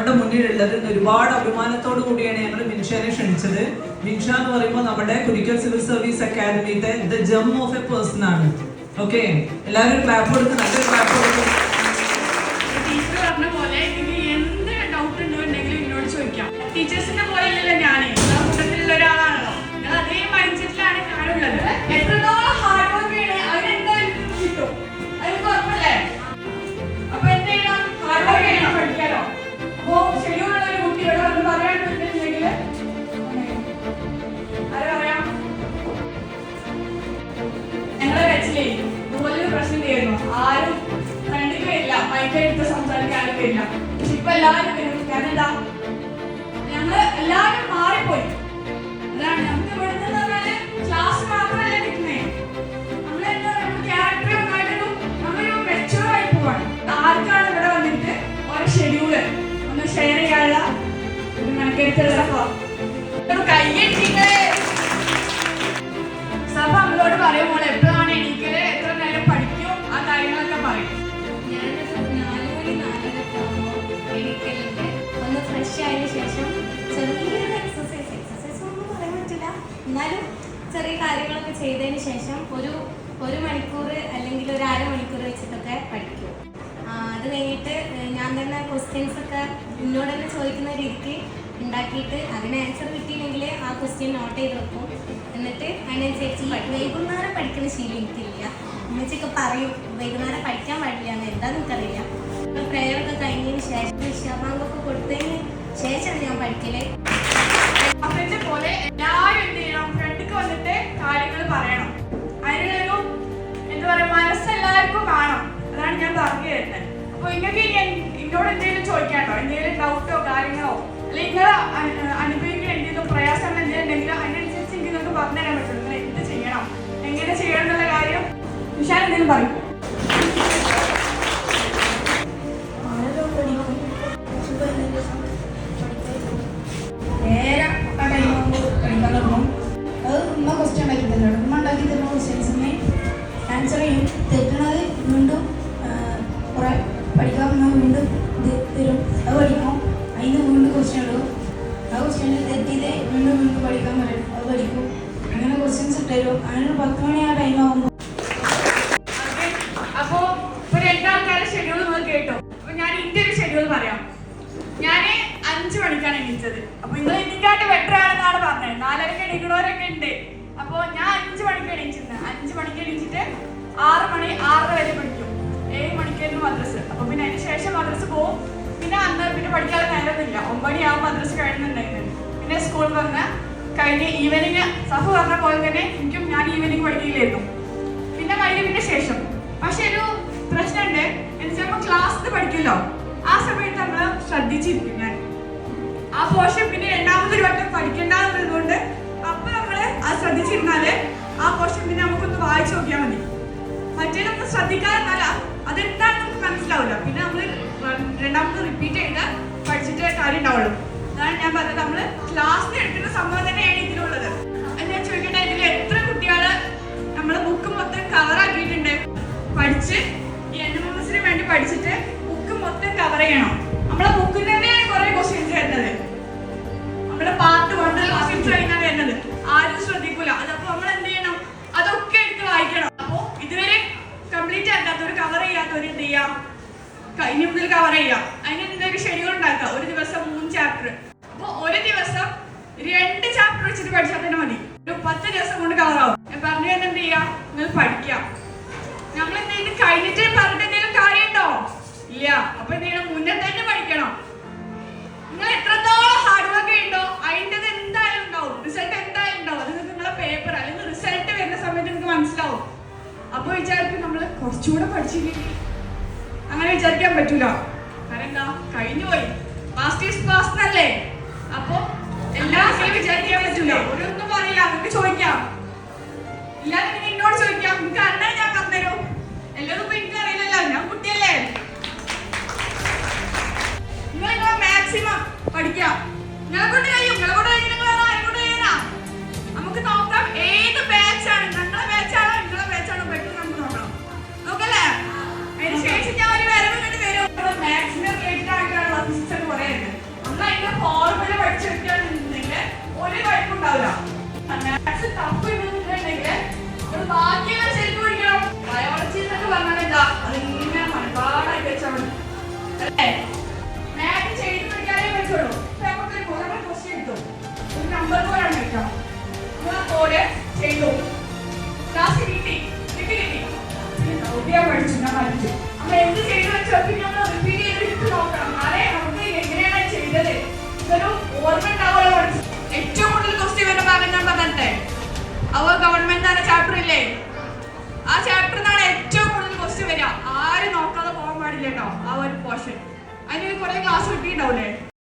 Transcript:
നമ്മുടെ മുന്നിലുള്ളത് ഒരുപാട് അഭിമാനത്തോടു കൂടിയാണ് ഞങ്ങൾ മിൻഷാനെ ക്ഷണിച്ചത്. മിൻഷ എന്ന് പറയുമ്പോൾ നമ്മുടെ കുരിക്കൽ സിവിൽ സർവീസ് അക്കാദമിയുടെ the gem of a person ആണ്. ഓക്കെ എല്ലാവരും ക്ലാപ്പ് കൊടുത്ത് നല്ലൊരു ക്ലാപ്പ് കൊടുക്കും. ടീച്ചർ പറഞ്ഞ പോലെ എന്ത് ഡൗട്ട് ഉണ്ടെങ്കിലും എന്നോട് ചോദിക്കാം. ടീച്ചേഴ്സിന്റെ പോലെ ഇല്ലല്ലോ ഞാൻ വരില്ല പക്ഷെ ഇപ്പൊ എല്ലാവരും വരും. കാരണം ഞങ്ങൾ എല്ലാവരും മാറിപ്പോയി. അതാണ് നമുക്ക് ഇവിടെ നിന്ന് പറഞ്ഞാൽ ക്ലാസ് മാത്രമല്ല കിട്ടുന്നേ. നമ്മളെന്താ ക്യാരക്ടർ ഒന്നായിട്ടൊരു നമ്മളൊരു മെച്ചൂർ ആയി പോവാണ്. ആർക്കാണ് ഇവിടെ വന്നിട്ട് ഓരോ ഷെഡ്യൂൾ ഒന്ന് ഷെയർ ചെയ്യാനുള്ള ഒരു മെനക്കെടുത്തുള്ള ഒന്ന് ഫ്രഷ് ആയതിനു ശേഷം ചെറിയൊരു എക്സസൈസ് എക്സസൈസ് ഒന്നും പറയാൻ പറ്റില്ല. എന്നാലും ചെറിയ കാര്യങ്ങളൊക്കെ ചെയ്തതിന് ശേഷം ഒരു ഒരു മണിക്കൂർ അല്ലെങ്കിൽ ഒരു അര മണിക്കൂർ വെച്ചിട്ടൊക്കെ പഠിക്കും. അത് കഴിഞ്ഞിട്ട് ഞാൻ തന്നെ ക്വസ്റ്റ്യൻസ് ഒക്കെ എന്നോട് തന്നെ ചോദിക്കുന്ന രീതിക്ക് ഉണ്ടാക്കിയിട്ട് അതിന് ആൻസർ കിട്ടിയില്ലെങ്കിൽ ആ ക്വസ്റ്റ്യൻ നോട്ട് ചെയ്ത് വെക്കും. എന്നിട്ട് അതിനനുസരിച്ച് വൈകുന്നേരം പഠിക്കുന്ന ശീലം എനിക്കില്ല. എന്നുവെച്ചൊക്കെ പറയും വൈകുന്നേരം പഠിക്കാൻ പാടില്ല എന്ന് എന്താ എനിക്കറിയില്ല. പ്രെയർ ഒക്കെ കഴിഞ്ഞതിന് ശേഷം വിശ്വാസമൊക്കെ കൊടുത്തതിന് ശേഷമാണ് ഞാൻ പഠിക്കൽ. അപ്പന്റെ പോലെ എല്ലാവരും എന്ത് ചെയ്യണം? ഫ്രണ്ടിക്ക് വന്നിട്ട് കാര്യങ്ങൾ പറയണം. അതിനുള്ളൊരു എന്താ പറയാ മനസ്സ് എല്ലാവർക്കും കാണും അതാണ് ഞാൻ പറഞ്ഞു തരുന്നത് അപ്പൊ നിങ്ങൾക്ക് ഇനി എന്നോട് എന്തെങ്കിലും ചോദിക്കാണ്ടോ എന്തെങ്കിലും ഡൗട്ടോ കാര്യങ്ങളോ? അല്ലെങ്കിൽ നിങ്ങൾ അനുഭവിക്കുന്ന എന്തെങ്കിലും പ്രയാസങ്ങൾ എന്തെങ്കിലും ഉണ്ടെങ്കിൽ അതിനനുസരിച്ച് എനിക്ക് നിങ്ങൾക്ക് പറഞ്ഞു തരാൻ നിങ്ങൾ എന്ത് ചെയ്യണം? എങ്ങനെ ചെയ്യണം എന്നുള്ള കാര്യം വിശാൽ എന്തെങ്കിലും പറയും. ഉണ്ടാക്കി തരുന്ന ക്വസ്റ്റ്യൻസിന് ആൻസർ ചെയ്യും തെറ്റണത് വീണ്ടും കുറെ പഠിക്കാൻ വന്നാൽ വീണ്ടും തരും. അത് പഠിക്കും അതിന് വീണ്ടും ക്വസ്റ്റ്യൻ ഇടും. ആ ക്വസ്റ്റ്യനിൽ തെറ്റിയത് വീണ്ടും വീണ്ടും പഠിക്കാൻ പറയും. അത് പഠിക്കും. അങ്ങനെ ക്വസ്റ്റ്യൻസ് തരും. അങ്ങനെ പത്ത് മണി ആ ടൈം ആകുമ്പോൾ ഷെഡ്യൂൾ പറയാം. ഞാൻ അഞ്ചു മണിക്കാണ് എണീച്ചത്. അപ്പൊ നിങ്ങൾ ഇതിനെക്കാട്ട് ബെറ്റർ ആണെന്നാണ് പറഞ്ഞത്. നാലരക്ക് എണീക്കണവരൊക്കെ ഉണ്ട് അപ്പൊ ഞാൻ അഞ്ചു മണിക്ക് എണീച്ചിരുന്നു. അഞ്ചു മണിക്ക് എണീച്ചിട്ട് ആറ് മണി ആറര വരെ പഠിക്കും. ഏഴ് മണിക്കായിരുന്നു മദ്രസ്. അപ്പൊ പിന്നെ അതിന് ശേഷം മദ്രസ് പോകും പിന്നെ അന്ന് പിന്നെ പഠിക്കാതെ നേരമില്ല ഒമ്പണിയാവും മദ്രസ് കഴിയുന്നുണ്ടായിരുന്നു പിന്നെ സ്കൂൾ വന്ന് കഴിഞ്ഞ് ഈവനിങ് സഫ് പറഞ്ഞ പോലെ തന്നെ എനിക്കും ഞാൻ ഈവനിങ് പഠിക്കില്ലായിരുന്നു. പിന്നെ മൈലവിന്റെ ശേഷം. പക്ഷെ ഒരു പ്രശ്നമുണ്ട്. എന്നുവെച്ചാൽ നമ്മൾ ക്ലാസ്സിൽ പഠിക്കുമല്ലോ. ആ സമയത്ത് നമ്മൾ ശ്രദ്ധിച്ചിരിക്കും ഞാൻ. ആ പോർഷൻ പിന്നെ രണ്ടാമതൊരു വട്ടം അത് ശ്രദ്ധിച്ചിരുന്നാൽ ആ പോർഷൻ പിന്നെ നമുക്കൊന്ന് വായിച്ചു നോക്കിയാൽ മതി. മറ്റേ നമ്മൾ ശ്രദ്ധിക്കാതിരുന്നാല അതെന്താണെന്ന് നമുക്ക് മനസ്സിലാവില്ല പിന്നെ നമ്മൾ രണ്ടാമത് റിപ്പീറ്റ് ചെയ്ത് പഠിച്ചിട്ട് കാര്യം ഉണ്ടാവുള്ളൂ അതാണ് ഞാൻ പറഞ്ഞത്. നമ്മൾ ക്ലാസ്സിൽ എടുക്കുന്ന സംഭവം തന്നെയാണ് ഇതിലുള്ളത്. ഞാൻ ചോദിക്കട്ടെ ഇതിൽ എത്ര കുട്ടികൾ നമ്മളെ ബുക്ക് മൊത്തം കവർ ആക്കിയിട്ടുണ്ട്? പഠിച്ച് ഈ വേണ്ടി പഠിച്ചിട്ട് ബുക്ക് മൊത്തം കവർ ചെയ്യണം. നമ്മളെ ബുക്കിൽ തന്നെയാണ് കുറെ ക്വസ്റ്റ്യൻസ് വരുന്നത്. നമ്മുടെ പാർട്ട് വണ്ണിൽ ക്വസ്റ്റ്യൻസ് കഴിഞ്ഞാൽ വരുന്നത്. ആരും ശ്രദ്ധിക്കൂല അതപ്പോ നമ്മൾ എന്ത് ചെയ്യണം അതൊക്കെ എടുത്ത് വായിക്കണം അപ്പോ ഇതുവരെ കംപ്ലീറ്റ് ആക്കാത്തവർ കവർ ചെയ്യാത്തവർ എന്ത് ചെയ്യാം. ഇനി മുതൽ കവർ ചെയ്യാം. അതിന് എന്തെങ്കിലും ഷെഡ്യൂൾ ഉണ്ടാക്കാം ഒരു ദിവസം മൂന്ന് ചാപ്റ്റർ അപ്പൊ ഒരു ദിവസം രണ്ട് ചാപ്റ്റർ വെച്ചിട്ട് പഠിച്ചാൽ തന്നെ മതി. ഒരു പത്ത് ദിവസം കൊണ്ട് കവർ ആവും. ഞാൻ പറഞ്ഞു തന്നെ എന്ത് ചെയ്യാം നിങ്ങൾ പഠിക്കാം ഞങ്ങൾ എന്തെങ്കിലും കഴിഞ്ഞിട്ട് പറഞ്ഞിട്ട് എന്തെങ്കിലും കാര്യമുണ്ടോ? ഇല്ല. അപ്പൊ എന്തെങ്കിലും മുന്നേ തന്നെ പഠിക്കണം. നിങ്ങൾ എത്രത്തോളം ഹാർഡ് വർക്ക് ഉണ്ടോ അതിന്റെ എന്തായാലും ഉണ്ടാവും. റിസൾട്ട് എന്തായാലും ഉണ്ടാവും. അത് നിങ്ങളുടെ നിങ്ങളെ പേപ്പർ അല്ലെങ്കിൽ റിസൾട്ട് വരുന്ന സമയത്ത് നിങ്ങൾക്ക് മനസ്സിലാവും. അപ്പൊ വിചാരിക്കും നമ്മൾ കുറച്ചുകൂടെ പഠിച്ചില്ലെങ്കിൽ അങ്ങനെ വിചാരിക്കാൻ പറ്റൂല. കാരണം എന്താ കഴിഞ്ഞുപോയി. മാസ്റ്റേഴ്സ് ഔദ്യ പഠിച്ചിട്ട് പഠിച്ചു. നമ്മൾ എന്ത് ചെയ്തു വെച്ചാൽ നമ്മൾ റിപ്പീറ്റ് ചെയ്ത് ഇട്ട് നോക്കണം. അതെ നമുക്ക് എങ്ങനെയാണ് ചെയ്തത്? ഇതൊരു ഓർമ്മ പഠിച്ചു. ഏറ്റവും കൂടുതൽ ക്വസ്റ്റ്യൻ വരുന്ന ഭാഗം ഞാൻ പറഞ്ഞെ അവ ഗവൺമെന്റ് ആണ് ചാപ്റ്റർ ഇല്ലേ? ആ ചാപ്റ്ററിൽ നിന്നാണ് ഏറ്റവും കൂടുതൽ ക്വസ്റ്റ്യൻ വരിക. ആരും നോക്കാതെ പോകാൻ പാടില്ല കേട്ടോ ആ ഒരു പോർഷൻ അതിന് കുറെ ക്ലാസ് കിട്ടിയിട്ടുണ്ടാവില്ലേ